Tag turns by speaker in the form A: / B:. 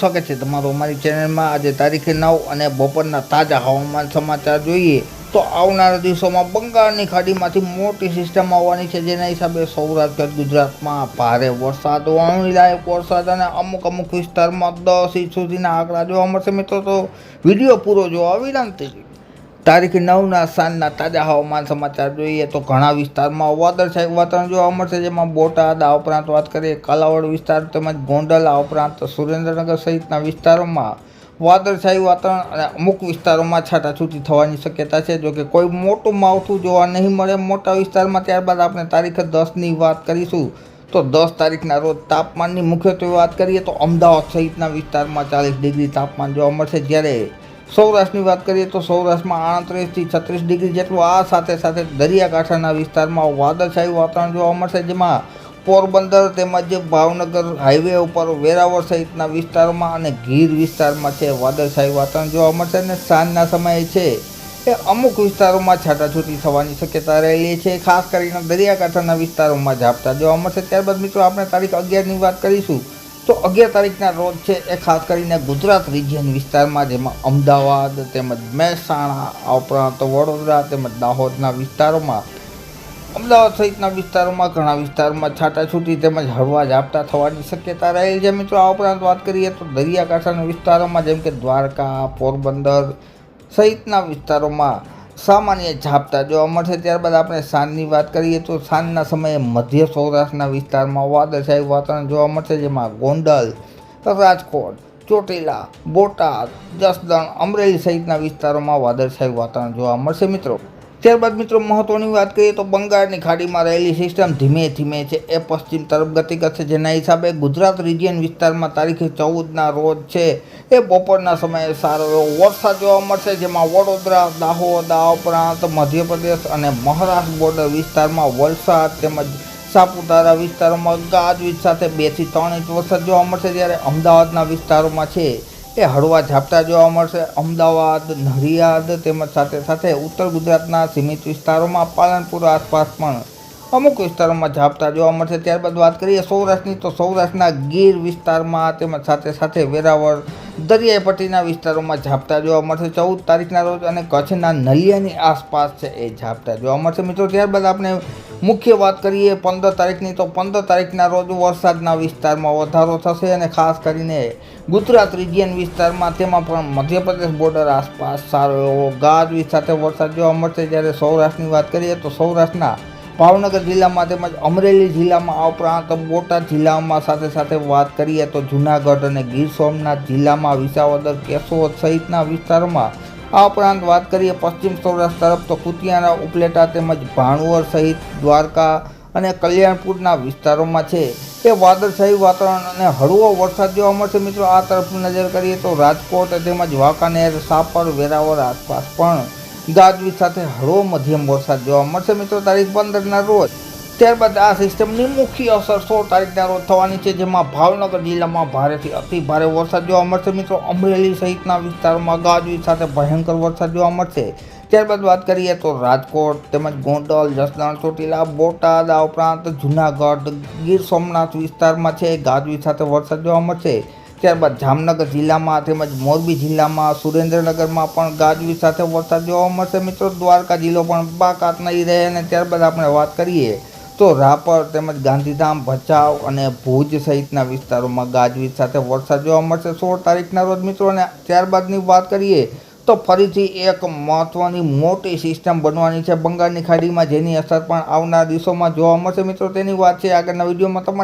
A: સ્વાગત છે તમારું અમારી ચેનલમાં આજે તારીખે નવ અને બપોરના તાજા હવામાન સમાચાર જોઈએ તો આવનારા દિવસોમાં બંગાળની ખાડીમાંથી મોટી સિસ્ટમ આવવાની છે. જેના હિસાબે સૌરાષ્ટ્ર, ગુજરાતમાં ભારે વરસાદ, વાવણી લાયક વરસાદ અને અમુક અમુક વિસ્તારમાં દસ ઇંચ સુધીના આંકડા જોવા મળશે. મિત્રો, તો વીડિયો પૂરો જોવા વિનંતી. તારીખ નવના સાંજના તાજા હવામાન સમાચાર જોઈએ તો ઘણા વિસ્તારમાં વાદળછાયું વાતાવરણ જોવા મળશે, જેમાં બોટાદ, આ ઉપરાંત વાત કરીએ કાલાવડ વિસ્તાર તેમજ ગોંડલ, આ ઉપરાંત સુરેન્દ્રનગર સહિતના વિસ્તારોમાં વાદળછાયું વાતાવરણ અને અમુક વિસ્તારોમાં છાટાછૂટી થવાની શક્યતા છે. જોકે કોઈ મોટું માવઠું જોવા નહીં મળે મોટા વિસ્તારમાં, ત્યારબાદ આપણે તારીખ દસની વાત કરીશું. તો દસ તારીખના રોજ તાપમાનની મુખ્યત્વે વાત કરીએ તો અમદાવાદ સહિતના વિસ્તારમાં ચાલીસ ડિગ્રી તાપમાન જોવા મળશે, જ્યારે સૌરાષ્ટ્રની વાત કરીએ તો સૌરાષ્ટ્રમાં આડત્રીસથી છત્રીસ ડિગ્રી જેટલું, આ સાથે સાથે દરિયાકાંઠાના વિસ્તારમાં વાદળછાયું વાતાવરણ જોવા મળશે, જેમાં પોરબંદર તેમજ ભાવનગર હાઈવે ઉપર વેરાવળ સહિતના વિસ્તારોમાં અને ગીર વિસ્તારમાં છે વાદળછાયું વાતાવરણ જોવા મળશે અને સાંજના સમયે છે એ અમુક વિસ્તારોમાં છાટાછૂટી થવાની શક્યતા રહેલી છે. ખાસ કરીને દરિયાકાંઠાના વિસ્તારોમાં ઝાપટા જોવા મળશે. ત્યારબાદ મિત્રો આપણે તારીખ અગિયારની વાત કરીશું. તો અગિયાર તારીખના રોજ છે એ ખાસ કરીને ગુજરાત રિજિયન વિસ્તારમાં, જેમાં અમદાવાદ તેમજ મહેસાણા, આ ઉપરાંત વડોદરા તેમજ દાહોદના વિસ્તારોમાં, અમદાવાદ સહિતના વિસ્તારોમાં ઘણા વિસ્તારોમાં છાટાછૂટી તેમજ હળવા ઝાપટા થવાની શક્યતા રહેલી છે. મિત્રો, આ ઉપરાંત વાત કરીએ તો દરિયાકાંઠાના વિસ્તારોમાં, જેમ કે દ્વારકા, પોરબંદર સહિતના વિસ્તારોમાં સામાન્ય ઝાપટા જોવા મળશે ત્યારબાદ આપણે સાંજની વાત કરીએ તો સાંજના સમયે મધ્ય સૌરાષ્ટ્રના વિસ્તારમાં વાદળછાયું વાતાવરણ જોવા મળશે, જેમાં ગોંડલ, રાજકોટ, ચોટીલા, બોટાદ, જસદણ, અમરેલી સહિતના વિસ્તારોમાં વાદળછાયું વાતાવરણ જોવા મળશે મિત્રો. ત્યારબાદ મિત્રો મહત્વની વાત કરીએ તો બંગાળની ખાડીમાં રહેલી સિસ્ટમ ધીમે ધીમે છે. એ પશ્ચિમ તરફ ગતિ કરશે, જેના હિસાબે ગુજરાત રિજિયન વિસ્તારમાં તારીખે ચૌદના રોજ છે. એ બપોરના સમયે સારો એવો વરસાદ જોવા મળશે, જેમાં વડોદરા, દાહોદ, આ ઉપરાંત મધ્યપ્રદેશ અને મહારાષ્ટ્ર બોર્ડર વિસ્તારમાં વલસાડ તેમજ સાપુતારા વિસ્તારોમાં ગાજવીજ સાથે બેથી ત્રણ ઇંચ વરસાદ જોવા મળશે, જ્યારે અમદાવાદના વિસ્તારોમાં છે. એ હળવા ઝાપટા જોવા મળશે. અમદાવાદ, નડિયાદ તેમજ સાથે સાથે ઉત્તર ગુજરાતના સીમિત વિસ્તારોમાં પાલનપુર આસપાસ પણ અમુક વિસ્તારોમાં ઝાપટા જોવા મળશે. ત્યારબાદ વાત કરીએ સૌરાષ્ટ્રની, તો સૌરાષ્ટ્રના ગીર વિસ્તારમાં તેમજ સાથે સાથે વેરાવળ દરિયાઈ પટ્ટીના વિસ્તારોમાં ઝાપટા જોવા મળશે. ચૌદ તારીખના રોજ અને કચ્છના નલિયાની આસપાસ છે એ ઝાપટા જોવા મળશે. મિત્રો, ત્યારબાદ આપણે મુખ્ય વાત કરીએ પંદર તારીખની. તો પંદર તારીખના રોજ વરસાદના વિસ્તારમાં વધારો થશે અને ખાસ કરીને ગુજરાત રિજિયન વિસ્તારમાં. તેમાં પણ મધ્યપ્રદેશ બોર્ડર આસપાસ સારો એવો ગાજવીજ સાથે વરસાદ જોવા મળશે. જ્યારે સૌરાષ્ટ્રની વાત કરીએ તો સૌરાષ્ટ્રના ભાવનગર જિલ્લામાં તેમજ અમરેલી જિલ્લામાં આ ઉપરાંત બોટાદ જિલ્લામાં સાથે સાથે વાત કરીએ તો જૂનાગઢ અને ગીર સોમનાથ જિલ્લામાં વિસાવદર, કેશોદ સહિતના વિસ્તારોમાં આ ઉપરાંત વાત કરીએ પશ્ચિમ સૌરાષ્ટ્ર તરફ તો કુતિયાના ઉપલેટા તેમજ ભાણવર સહિત દ્વારકા અને કલ્યાણપુરના વિસ્તારોમાં છે. એ વાદળછાયું વાતાવરણ અને હળવો વરસાદ જોવા મળશે. મિત્રો, આ તરફ નજર કરીએ તો રાજકોટ તેમજ વાંકાનેર, સાપર, વેરાવળ આસપાસ પણ ગાજવીજ સાથે હળવો મધ્યમ વરસાદ જોવા મળશે. મિત્રો, તારીખ પંદરના રોજ. ત્યારબાદ આ સિસ્ટમની મુખ્ય અસર સોળ તારીખના રોજ થવાની છે, જેમાં ભાવનગર જિલ્લામાં ભારેથી અતિ ભારે વરસાદ જોવા મળશે. મિત્રો, અમરેલી સહિતના વિસ્તારોમાં ગાજવીજ સાથે ભયંકર વરસાદ જોવા મળશે. ત્યારબાદ વાત કરીએ તો રાજકોટ તેમજ ગોંડલ, જસદણ, ચોટીલા, બોટાદ, આ ઉપરાંત જૂનાગઢ, ગીર સોમનાથ વિસ્તારમાં છે, ગાજવીજ સાથે વરસાદ જોવા મળશે. ત્યારબાદ જામનગર જિલ્લામાં તેમજ મોરબી જિલ્લામાં સુરેન્દ્રનગરમાં પણ ગાજવીજ સાથે વરસાદ જોવા મળશે. મિત્રો, દ્વારકા જિલ્લો પણ બાકાત નહીં રહે અને ત્યારબાદ આપણે વાત કરીએ તો રાપર તેમજ ગાંધીધામ, ભચાઉ અને ભુજ સહિતના વિસ્તારોમાં ગાજવીજ સાથે વરસાદ જોવા મળશે સોળ તારીખના રોજ. મિત્રો, અને ત્યારબાદની વાત કરીએ તો ફરીથી એક મહત્ત્વની મોટી સિસ્ટમ બનવાની છે બંગાળની ખાડીમાં, જેની અસર પણ આવનાર દિવસોમાં જોવા મળશે. મિત્રો, તેની વાત છે આગળના વિડીયોમાં તમારી